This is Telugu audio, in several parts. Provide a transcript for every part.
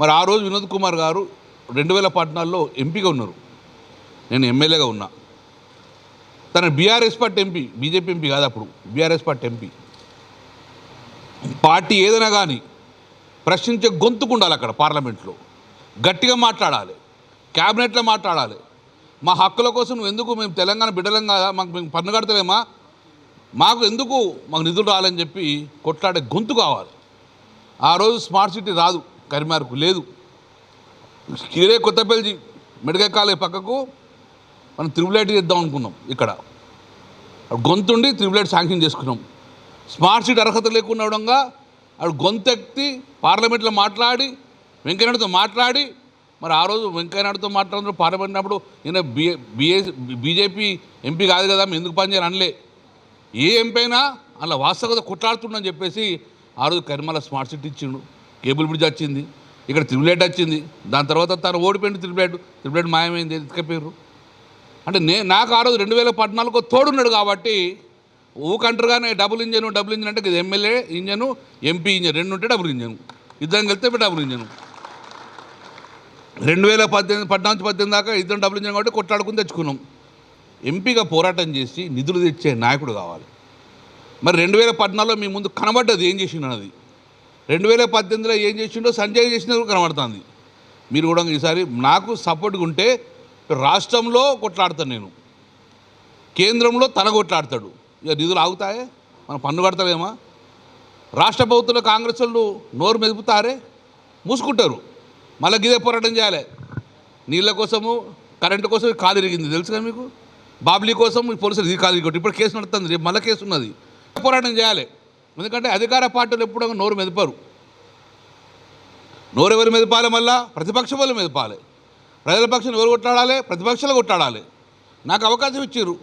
మరి ఆ రోజు వినోద్ కుమార్ గారు రెండు వేల పద్నాలుగులో ఎంపీగా ఉన్నారు. నేను ఎమ్మెల్యేగా ఉన్నా. తన BRS party MP BJP MP కాదు అప్పుడు. BRS party MP. పార్టీ ఏదైనా కానీ ప్రశ్నించే గొంతుకు ఉండాలి అక్కడ పార్లమెంట్లో. గట్టిగా మాట్లాడాలి. క్యాబినెట్లో మాట్లాడాలి. మా హక్కుల కోసం నువ్వు ఎందుకు మేము తెలంగాణ బిడ్డలం కాదా? మాకు మేము పన్ను కడతలేమా? మాకు ఎందుకు మాకు నిధులు రావాలని చెప్పి కొట్లాడే గొంతు కావాలి. ఆ రోజు స్మార్ట్ సిటీ రాదు. కరిమార్కు లేదు. ఇదే కొత్తపల్లి మెడికల్ కాలేజ్ పక్కకు మనం త్రిబులైట్ చేద్దాం అనుకున్నాం ఇక్కడ. గొంతుండి త్రిబులైట్ శాంక్షన్ చేసుకున్నాం. స్మార్ట్ సిటీ అర్హత లేకుండా ఉండగా ఆడు గొంతెత్తి పార్లమెంట్లో మాట్లాడి వెంకయ్యనాయుడుతో మాట్లాడి మరి ఆ రోజు వెంకయ్యనాయుడుతో మాట్లాడుతూ పార్లమెంట్నప్పుడు ఈయన బిఏ బిఏ బీజేపీ ఎంపీ కాదు కదా మేము ఎందుకు పనిచేయాలి అనలే. ఏ ఎంపీ అయినా అలా వాస్తవత కొట్లాడుతుండని చెప్పేసి ఆ రోజు కరిమల స్మార్ట్ సిటీ ఇచ్చిండు. కేబుల్ బ్రిడ్జ్ వచ్చింది. ఇక్కడ త్రిబులైట్ వచ్చింది. దాని తర్వాత తను ఓడిపోయింది త్రిబులైట్ త్రిబులైట్ మాయమైంది. ఎత్తుకపోయారు అంటే నే నాకు ఆ రోజు రెండు వేల పద్నాలుగు తోడున్నాడు కాబట్టి ఊకంటారుగానే డబుల్ ఇంజన్ డబుల్ ఇంజన్ అంటే ఇది ఎమ్మెల్యే ఇంజను ఎంపీ ఇంజన్ రెండు ఉంటే డబుల్ ఇంజన్. ఇద్దరం కలిస్తే డబుల్ ఇంజన్. రెండు వేల పద్దెనిమిది పద్నాలుగు పద్దెనిమిది దాకా ఇద్దరం డబుల్ ఇంజన్ కాబట్టి కొట్లాడుకుని తెచ్చుకున్నాం. ఎంపీగా పోరాటం చేసి నిధులు తెచ్చే నాయకుడు కావాలి. మరి రెండు వేల పద్నాలుగులో మీ ముందు కనబడ్డది ఏం చేసిండు అన్నది? రెండు వేల పద్దెనిమిదిలో ఏం చేసిండో సంజయ్ చేసినా కనబడుతుంది. మీరు కూడా ఈసారి నాకు సపోర్ట్గా ఉంటే రాష్ట్రంలో కొట్లాడతాను నేను. కేంద్రంలో తన కొట్లాడతాడు. ఇక నిధులు ఆగుతాయే? మనం పన్ను కడతలేమా? రాష్ట్ర ప్రభుత్వంలో కాంగ్రెస్ వాళ్ళు నోరు మెదుపుతారే? మూసుకుంటారు. మళ్ళీ గిదే పోరాటం చేయాలి. నీళ్ళ కోసము కరెంటు కోసం కాలు ఇరిగింది. తెలుసుగా మీకు? బాబ్లీ కోసం పోలీసులు ఇది కాలు ఇరిగొట్టి. ఇప్పుడు కేసు నడుతుంది. రేపు మళ్ళీ కేసు ఉన్నది. పోరాటం చేయాలి. ఎందుకంటే అధికార పార్టీలు ఎప్పుడు నోరు మెదపరు. నోరు ఎవరు మెదపాలి మళ్ళా? ప్రతిపక్ష వాళ్ళు మెదపాలి. ప్రజల పక్షాన్ని ఎవరు కొట్లాడాలి? ప్రతిపక్షాలు కొట్లాడాలి. నాకు అవకాశం ఇచ్చారు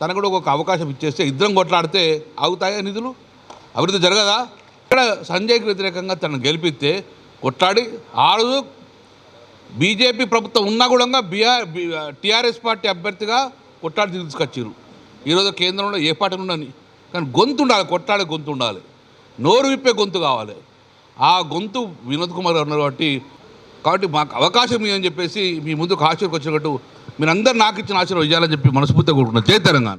తనకు కూడా ఒక అవకాశం ఇచ్చేస్తే ఇద్దరం కొట్లాడితే ఆగుతాయా నిధులు? అభివృద్ధి జరగదా? ఇక్కడ సంజయ్కి వ్యతిరేకంగా తనను గెలిపిస్తే కొట్లాడి ఆ రోజు బీజేపీ ప్రభుత్వం ఉన్నా కూడా బీఆర్ టీఆర్ఎస్ పార్టీ అభ్యర్థిగా కొట్లాడి తీసుకొచ్చారు ఈరోజు కేంద్రంలో ఏ పార్టీ ఉండని కానీ గొంతు ఉండాలి కొట్లాడే గొంతు ఉండాలి. నోరు విప్పే గొంతు కావాలి. ఆ గొంతు వినోద్ కుమార్ గారు ఉన్నారు కాబట్టి కాబట్టి మాకు అవకాశం ఇవ్వని చెప్పేసి మీ ముందుకు ఆశీర్వకు వచ్చినట్టు మీరందరూ నాకు ఇచ్చిన ఆశీర్వాదం ఇవ్వాలని చెప్పి మనస్ఫూర్తిగా కోరుకుంటున్నాను. జై తెలంగాణ.